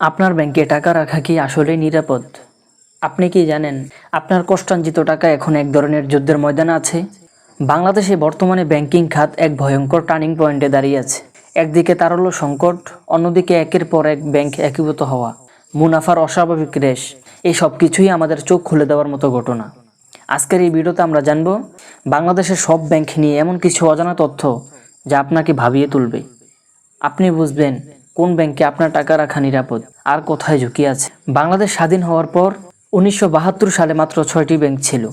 আপনার ব্যাংকে টাকা রাখা কি আসলে নিরাপদ? আপনি কি জানেন, আপনার কষ্টাঞ্জিত টাকা এখন এক ধরনের যুদ্ধের ময়দানে আছে? বাংলাদেশে বর্তমানে ব্যাংকিং খাত এক ভয়ঙ্কর টার্নিং পয়েন্টে দাঁড়িয়ে আছে। একদিকে তার তারল্য সংকট, অন্যদিকে একের পর এক ব্যাংক একীভূত হওয়া। মুনাফার অস্বাভাবিক রেশ, এই সব কিছুই আমাদের চোখ খুলে দেওয়ার মতো ঘটনা। আজকের এই ভিডিওতে আমরা জানব, বাংলাদেশের সব ব্যাংক নিয়ে এমন কিছু অজানা তথ্য যা আপনাকে ভাবিয়ে তুলবে। আপনি বুঝবেন কোন ব্যাংকে আপনার টাকা রাখা নিরাপদ? আর কোথায় ঝুঁকি আছে? বাংলাদেশ স্বাধীন হওয়ার পর উনিশশো বাহাত্তর সালে মাত্র ছয়টি ব্যাংক ছিল।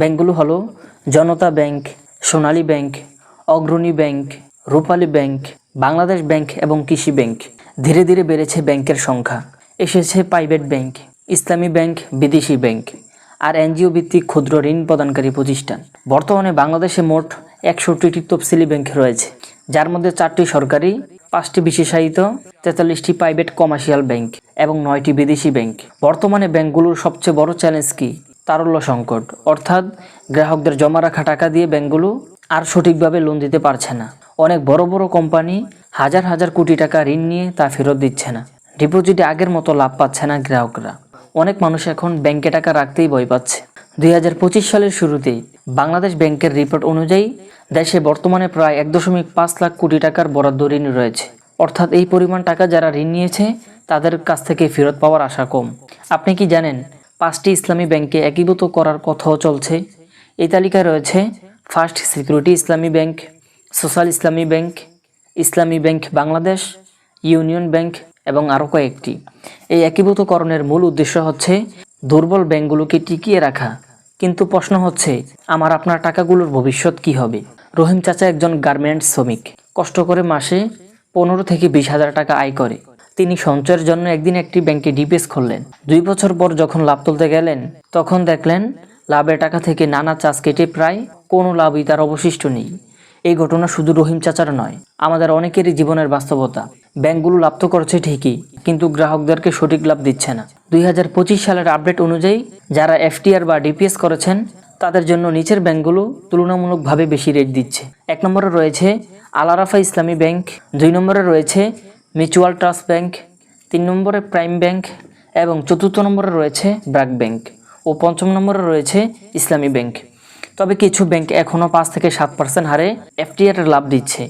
ব্যাংকগুলো হলো Janata bank, Sonali bank, Agrani bank, Rupali bank, Bangladesh bank এবং কৃষি ব্যাংক। ধীরে ধীরে বেড়েছে ব্যাংকের সংখ্যা। এসেছে প্রাইভেট ব্যাংক, ইসলামী ব্যাংক, বিদেশি ব্যাংক আর এনজিও ভিত্তিক ক্ষুদ্র ঋণ প্রদানকারী প্রতিষ্ঠান। বর্তমানে বাংলাদেশে মোট একষট্টিটি তফসিলি ব্যাংক রয়েছে, যার মধ্যে চারটি সরকারি পাঁচটি বিশেষায়িত, তেতাল্লিশটি প্রাইভেট কমার্শিয়াল ব্যাংক এবং নয়টি বিদেশি ব্যাংক। বর্তমানে ব্যাংকগুলোর সবচেয়ে বড় চ্যালেঞ্জ কি? তারল্য সংকট। অর্থাৎ গ্রাহকদের জমা রাখা টাকা দিয়ে ব্যাংকগুলো আর সঠিকভাবে লোন দিতে পারছে না। অনেক বড় বড় কোম্পানি হাজার হাজার কোটি টাকা ঋণ নিয়ে তা ফেরত দিচ্ছে না। ডিপোজিটে আগের মতো লাভ পাচ্ছে না গ্রাহকরা। অনেক মানুষ এখন ব্যাংকে টাকা রাখতেই ভয় পাচ্ছে। দুই হাজার পঁচিশ সালের শুরুতেই বাংলাদেশ ব্যাংকের রিপোর্ট অনুযায়ী দেশে বর্তমানে প্রায় এক দশমিক পাঁচ লাখ কোটি টাকার বরাদ্দ ঋণ রয়েছে। অর্থাৎ এই পরিমাণ টাকা যারা ঋণ নিয়েছে, তাদের কাছ থেকে ফেরত পাওয়ার আশা কম। আপনি কি জানেন পাঁচটি ইসলামী ব্যাংকে একীভূত করার কথাও চলছে? এই তালিকায় রয়েছে First Security Islami bank, Social Islami bank Islami bank Bangladesh, Union bank এবং আরও কয়েকটি। এই একীভূতকরণের মূল উদ্দেশ্য হচ্ছে দুর্বল ব্যাংকগুলোকে টিকিয়ে রাখা। কিন্তু প্রশ্ন হচ্ছে, আমার আপনার টাকাগুলোর ভবিষ্যৎ কি হবে? রহিম চাচা একজন গার্মেন্টস শ্রমিক। কষ্ট করে মাসে পনেরো থেকে বিশ হাজার টাকা আয় করে। তিনি সঞ্চয়ের জন্য একদিন একটি ব্যাংকে ডিপিএস খুললেন দুই বছর পর যখন লাভ তুলতে গেলেন, তখন দেখলেন লাভের টাকা থেকে নানা চাষ কেটে প্রায় কোনো লাভই তার অবশিষ্ট নেই। এই ঘটনা শুধু রহিম চাচার নয়, আমাদের অনেকেরই জীবনের বাস্তবতা। ব্যাংকগুলো লাভ তো করছে ঠিকই, কিন্তু গ্রাহকদেরকে সঠিক লাভ দিচ্ছে না। দুই হাজার পঁচিশ সালের আপডেট অনুযায়ী যারা এফটিআর বা ডিপিএস করেছেন, তাদের জন্য নিচের ব্যাংকগুলো তুলনামূলকভাবে বেশি রেট দিচ্ছে। এক নম্বরে রয়েছে আলারাফা ইসলামী ব্যাংক, দুই নম্বরে রয়েছে মিউচুয়াল ট্রাস্ট ব্যাংক, তিন নম্বরে প্রাইম ব্যাংক এবং চতুর্থ নম্বরে রয়েছে ব্র্যাক ব্যাংক ও পঞ্চম নম্বরে রয়েছে ইসলামী ব্যাংক। তবে কিছু ব্যাংক এখনও পাঁচ থেকে সাত পার্সেন্ট হারে এফটিআর লাভ দিচ্ছে।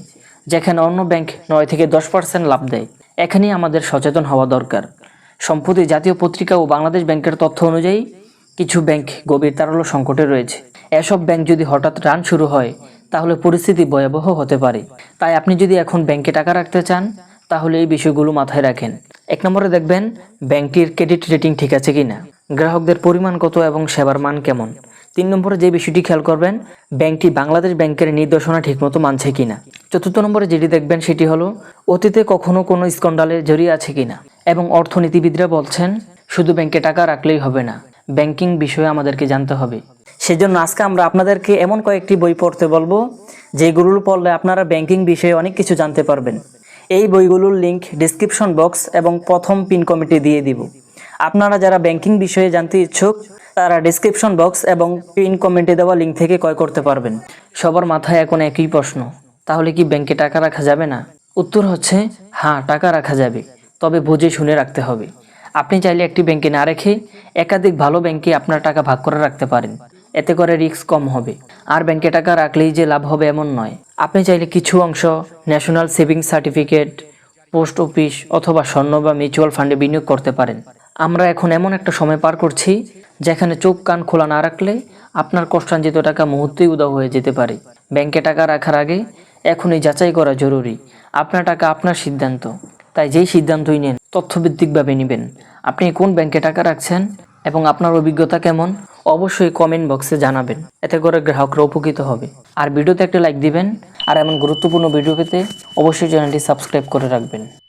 যেখানে অন্য ব্যাংক নয় থেকে দশ পার্সেন্ট লাভ দেয়। এখানেই আমাদের সচেতন হওয়া দরকার। সম্প্রতি জাতীয় পত্রিকা ও বাংলাদেশ ব্যাংকের তথ্য অনুযায়ী কিছু ব্যাংক গভীর তারল্য সংকটে রয়েছে। এসব ব্যাংক যদি হঠাৎ রান শুরু হয়, তাহলে পরিস্থিতি ভয়াবহ হতে পারে। তাই আপনি যদি এখন ব্যাংকে টাকা রাখতে চান, তাহলে এই বিষয়গুলো মাথায় রাখেন। এক নম্বরে দেখবেন, ব্যাংকটির ক্রেডিট রেটিং ঠিক আছে কিনা, গ্রাহকদের পরিমাণ কত এবং সেবার মান কেমন। তিন নম্বরে যে বিষয়টি খেয়াল করবেন, ব্যাংকটি বাংলাদেশ ব্যাংকের নির্দেশনা ঠিকমতো মানছে কিনা। চতুর্থ নম্বরে যেটি দেখবেন সেটি হলো, অতীতে কখনো কোনো স্কন্ডালে জড়িয়ে আছে কিনা? এবং অর্থনীতিবিদরা বলছেন, শুধু ব্যাংকে টাকা রাখলেই হবে না, ব্যাংকিং বিষয়ে আমাদেরকে জানতে হবে। সেজন্য আজকে আমরা আপনাদেরকে এমন কয়েকটি বই পড়তে বলব যেগুলো পড়লে আপনারা ব্যাংকিং বিষয়ে অনেক কিছু জানতে পারবেন। এই বইগুলোর লিংক ডিসক্রিপশন বক্স এবং প্রথম পিন কমিটি দিয়ে দিব। আপনারা যারা ব্যাংকিং বিষয়ে জানতে ইচ্ছুক তারা ডিসক্রিপশন বক্স এবং পিন কমেন্টে দেওয়া লিঙ্ক থেকে ক্রয় করতে পারবেন। সবার মাথায় এখন একই প্রশ্ন, তাহলে কি ব্যাংকে টাকা রাখা যাবে না? উত্তর হচ্ছে হ্যাঁ টাকা রাখা যাবে, তবে বুঝে শুনে রাখতে হবে। আপনি চাইলে একটি ব্যাংকে না রেখে একাধিক ভালো ব্যাংকে আপনার টাকা ভাগ করে রাখতে পারেন, এতে করে রিস্ক কম হবে। আর ব্যাংকে টাকা রাখলেই যে লাভ হবে এমন নয়। আপনি চাইলে কিছু অংশ national savings certificate post office অথবা স্বর্ণ বা মিউচুয়াল ফান্ডে বিনিয়োগ করতে পারেন। আমরা এখন এমন একটা সময় পার করছি যেখানে চোখ কান খোলা না রাখলে আপনার কষ্টাঞ্জিত টাকা মুহূর্তেই উদাও হয়ে যেতে পারে। ব্যাংকে টাকা রাখার আগে এখনই যাচাই করা জরুরি। আপনার টাকা আপনার সিদ্ধান্ত। তাই যেই সিদ্ধান্তই নেন, তথ্যভিত্তিকভাবে নেবেন। আপনি কোন ব্যাংকে টাকা রাখছেন এবং আপনার অভিজ্ঞতা কেমন, অবশ্যই কমেন্ট বক্সে জানাবেন। এতে করে গ্রাহকরা উপকৃত হবে। আর ভিডিওতে একটা লাইক দিবেন। আর এমন গুরুত্বপূর্ণ ভিডিও পেতে অবশ্যই চ্যানেলটি সাবস্ক্রাইব করে রাখবেন।